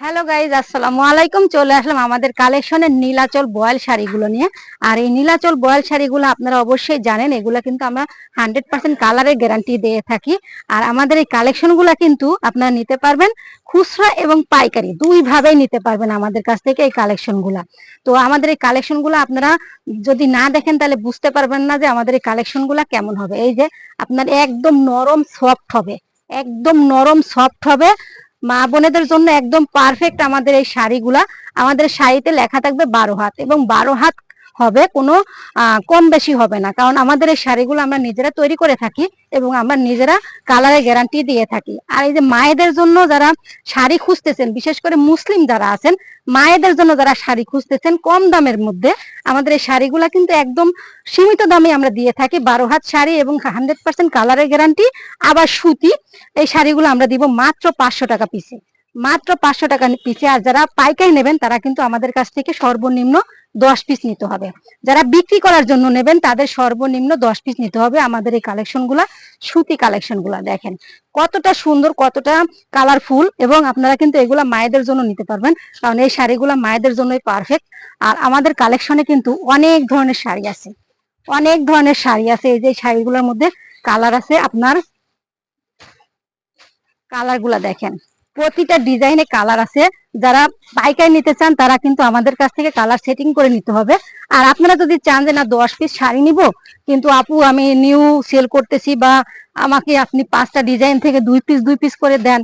Hello guys আসসালামু আলাইকুম। চলে আসলাম আমাদের কালেকশনের নীলাচল বয়েল শাড়িগুলো নিয়ে। আর এই নীলাচল বয়েল শাড়িগুলো আপনারা অবশ্যই জানেন, এগুলো কিন্তু আমরা হান্ড্রেড পার্সেন্ট কালারের গ্যারান্টি দিয়ে থাকি। আর আমাদের এই কালেকশনগুলো কিন্তু আপনারা নিতে পারবেন খুচরা এবং পাইকারি দুই ভাবেই নিতে পারবেন আমাদের কাছ থেকে এই কালেকশনগুলা। তো আমাদের এই কালেকশনগুলো আপনারা যদি না দেখেন, তাহলে বুঝতে পারবেন না যে আমাদের এই কালেকশনগুলো কেমন হবে। এই যে আপনার একদম নরম সফট হবে, একদম নরম সফট হবে। মা বোনেদের জন্য একদম পারফেক্ট আমাদের এই শাড়িগুলা। আমাদের শাড়িতে লেখা থাকবে বারো হাত এবং বারো হাত হবে, কোনো কম বেশি হবে না। কারণ আমাদের এই শাড়িগুলো আমরা নিজেরা তৈরি করে থাকি এবং আমরা নিজেরা কালারের গ্যারান্টি দিয়ে থাকি। আর এই যে মায়েদের জন্য যারা শাড়ি খুঁজতেছেন, বিশেষ করে মুসলিম যারা আছেন, মায়েদের জন্য যারা শাড়ি খুঁজতেছেন, কম দামের মধ্যে আমাদের এই শাড়িগুলা কিন্তু একদম সীমিত দামে আমরা দিয়ে থাকি। বারো হাত শাড়ি এবং হান্ড্রেড পার্সেন্ট কালারের গ্যারান্টি আবার সুতি, এই শাড়িগুলো আমরা দিব মাত্র পাঁচশো টাকা পিসে মাত্র পাঁচশো টাকা পিসে আর যারা পাইকারি নেবেন, তারা কিন্তু আমাদের কাছ থেকে সর্বনিম্ন দশ পিস নিতে হবে। যারা বিক্রি করার জন্য নেবেন, তাদের সর্বনিম্ন দশ পিস নিতে হবে। আমাদের এই কালেকশনগুলা, সুতি কালেকশনগুলা দেখেন। কতটা সুন্দর, কতটা কালারফুল এবং আপনারা কিন্তু এগুলা মায়েদের জন্য নিতে পারবেন। কারণ এই শাড়িগুলা মায়েদের জন্যই পারফেক্ট আর আমাদের কালেকশনে কিন্তু অনেক ধরনের শাড়ি আছে। অনেক ধরনের শাড়ি আছে। এই যে শাড়িগুলোর মধ্যে কালার আছে আপনার কালারগুলা দেখেন। প্রতিটা ডিজাইনে কালার আছে। যারা পাইকারি নিতে চান, তারা কিন্তু আমাদের কাছ থেকে কালার সেটিং করে নিতে হবে। আর আপনারা যদি চান যে না, দশ পিস শাড়ি নিব, কিন্তু আপু, আমি নিউ সেল করতেছি বা আমাকে আপনি পাঁচটা ডিজাইন থেকে দুই পিস দুই পিস করে দেন,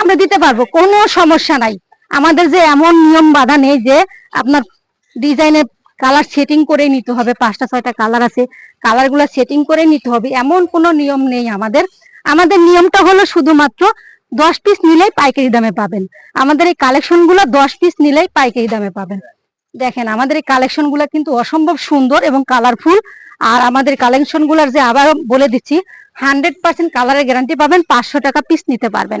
আমরা দিতে পারব, কোনো সমস্যা নাই। আমাদের যে এমন নিয়ম বাধা নেই যে আপনার ডিজাইনে কালার সেটিং করে নিতে হবে, পাঁচটা, ছয়টা কালার আছে। কালারগুলা সেটিং করে নিতে হবে, এমন কোনো নিয়ম নেই আমাদের। আমাদের নিয়মটা হলো শুধুমাত্র দশ পিস নিলেই পাইকারি দামে পাবেন। আমাদের এই কালেকশনগুলো দশ পিস নিলেই পাইকারি দামে পাবেন। দেখেন, আমাদের এই কালেকশনগুলো কিন্তু অসম্ভব সুন্দর এবং কালারফুল আর আমাদের কালেকশনগুলার যে আবার বলে দিচ্ছি হান্ড্রেড পার্সেন্ট কালারের গ্যারান্টি পাবেন, পাঁচশো টাকা পিস নিতে পারবেন।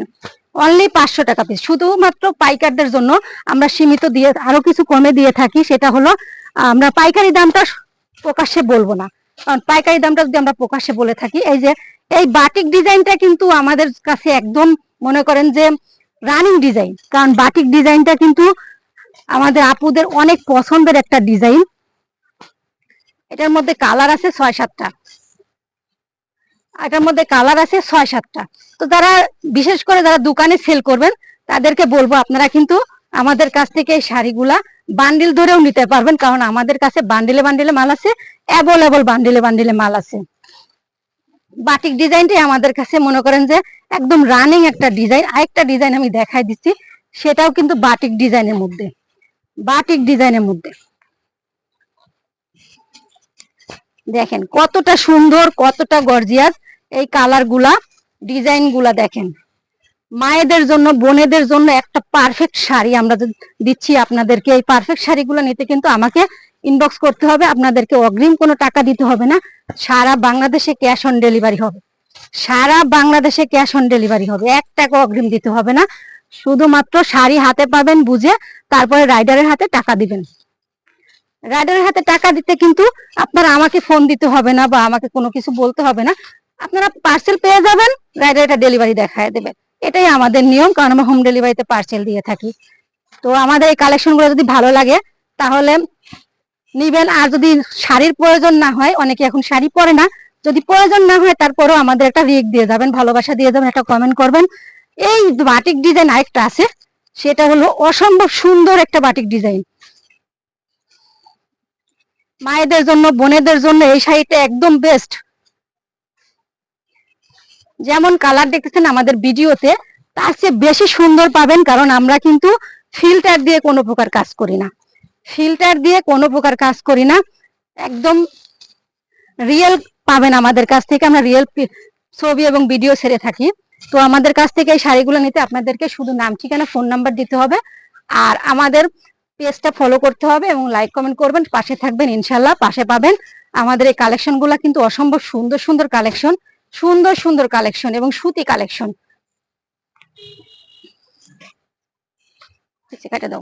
অনলি পাঁচশো টাকা পিস শুধুমাত্র পাইকারদের জন্য আমরা সীমিত দিয়ে, আরও কিছু কমে দিয়ে থাকি, সেটা হলো, আমরা পাইকারি দামটা প্রকাশ্যে বলব না। কারণ পাইকারি দামটা যদি আমরা প্রকাশ্যে বলে থাকি, এই যে, এই বাটিক ডিজাইনটা কিন্তু আমাদের কাছে একদম মনে করেন যে রানিং ডিজাইন কারণ বাটিক ডিজাইনটা কিন্তু আমাদের আপুদের অনেক পছন্দের একটা ডিজাইন এটার মধ্যে কালার আছে ছয় সাতটা। এটার মধ্যে কালার আছে ছয় সাতটা। তো যারা, বিশেষ করে যারা দোকানে সেল করবেন, তাদেরকে বলব আপনারা কিন্তু আমাদের কাছ থেকে এই শাড়িগুলা বান্ডিল ধরেও নিতে পারবেন, কারণ আমাদের কাছে বান্ডিলে বান্ডিলে মাল আছে অ্যাভেলেবল বান্ডিলে বান্ডিলে মাল আছে। বাটিক ডিজাইনটাই আমাদের কাছে মনে করেন যে একদম রানিং একটা ডিজাইন আরেকটা ডিজাইন আমি দেখাই দিচ্ছি, সেটাও কিন্তু বাটিক ডিজাইনের মধ্যে। বাটিক ডিজাইনের মধ্যে। দেখেন কতটা সুন্দর, কতটা গর্জিয়াস এই কালারগুলা ডিজাইনগুলা দেখেন। মায়েদের জন্য, বোনেদের জন্য একটা পারফেক্ট শাড়ি আমরা দিচ্ছি আপনাদেরকে। এই পারফেক্ট শাড়িগুলো নিতে কিন্তু আমাকে ইনবক্স করতে হবে, আপনাদেরকে অগ্রিম কোনো টাকা দিতে হবে না, সারা বাংলাদেশে ক্যাশ অন ডেলিভারি হবে। সারা বাংলাদেশে ক্যাশ অন ডেলিভারি হবে, এক টাকা অগ্রিম দিতে হবে না, শুধুমাত্র শাড়ি হাতে পাবেন বুঝে, তারপরে রাইডারের হাতে টাকা দিবেন। রাইডারের হাতে টাকা দিতে কিন্তু আপনারা আমাকে ফোন দিতে হবে না বা আমাকে কোনো কিছু বলতে হবে না, আপনারা পার্সেল পেয়ে যাবেন রাইডার এটা ডেলিভারি দেখায় দেবেন এটাই আমাদের নিয়ম, কারণ আমরা হোম ডেলিভারিতে পার্সেল দিয়ে থাকি। তো আমাদের এই কালেকশনগুলো যদি ভালো লাগে, তাহলে নিবেন। আর যদি শাড়ির প্রয়োজন না হয়, অনেকে এখন শাড়ি পরে না, যদি প্রয়োজন না হয়, তারপরেও আমাদের একটা রিক দিয়ে যাবেন, ভালোবাসা দিয়ে যাবেন, একটা কমেন্ট করবেন। এই বাটিক ডিজাইন আরেকটা আছে, সেটা হলো অসম্ভব সুন্দর একটা বাটিক ডিজাইন মায়েদের জন্য, বোনেদের জন্য এই শাড়িটা একদম বেস্ট যেমন কালার দেখতেছেন আমাদের ভিডিওতে, তার চেয়ে বেশি সুন্দর পাবেন, কারণ আমরা কিন্তু ফিল্টার দিয়ে কোনো প্রকার কাজ করি না। ফিল্টার দিয়ে কোনো প্রকার কাজ করি না। একদম রিয়েল পাবেন আমাদের কাছ থেকে। আমরা রিয়েল ছবি এবং ভিডিও ছেড়ে থাকি। তো আমাদের কাছ থেকে এই শাড়িগুলো নিতে আপনাদেরকে শুধু নাম, ঠিকানা ফোন নাম্বার দিতে হবে। আর আমাদের পেজটা ফলো করতে হবে এবং লাইক কমেন্ট করবেন। পাশে থাকবেন ইনশাল্লাহ পাশে পাবেন। আমাদের এই কালেকশন কিন্তু অসম্ভব সুন্দর সুন্দর কালেকশন সুন্দর সুন্দর কালেকশন এবং সুতি কালেকশন কাটে দাও।